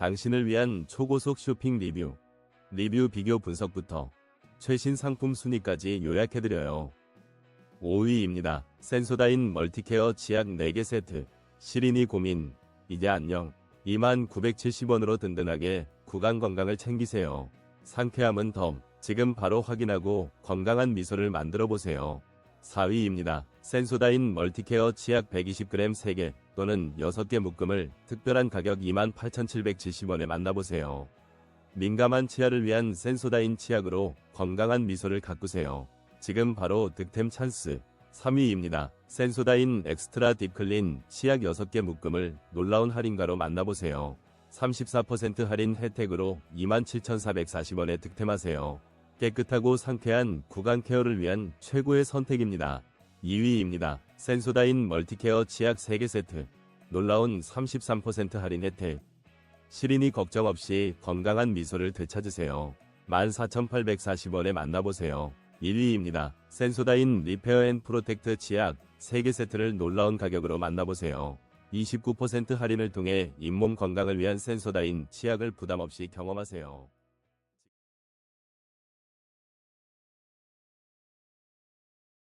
당신을 위한 초고속 쇼핑 리뷰, 리뷰 비교 분석부터 최신 상품 순위까지 요약해드려요. 5위입니다. 센소다인 멀티케어 치약 4개 세트. 시린이 고민. 이제 안녕. 2970원으로 든든하게 구강 건강을 챙기세요. 상쾌함은 덤. 지금 바로 확인하고 건강한 미소를 만들어 보세요. 4위입니다. 센소다인 멀티케어 치약 120g 3개 또는 6개 묶음을 특별한 가격 28,770원에 만나보세요. 민감한 치아를 위한 센소다인 치약으로 건강한 미소를 가꾸세요. 지금 바로 득템 찬스. 3위입니다. 센소다인 엑스트라 딥클린 치약 6개 묶음을 놀라운 할인가로 만나보세요. 34% 할인 혜택으로 27,440원에 득템하세요. 깨끗하고 상쾌한 구강 케어를 위한 최고의 선택입니다. 2위입니다. 센소다인 멀티케어 치약 3개 세트. 놀라운 33% 할인 혜택. 시린이 걱정 없이 건강한 미소를 되찾으세요. 14,840원에 만나보세요. 1위입니다. 센소다인 리페어 앤 프로텍트 치약 3개 세트를 놀라운 가격으로 만나보세요. 29% 할인을 통해 잇몸 건강을 위한 센소다인 치약을 부담 없이 경험하세요.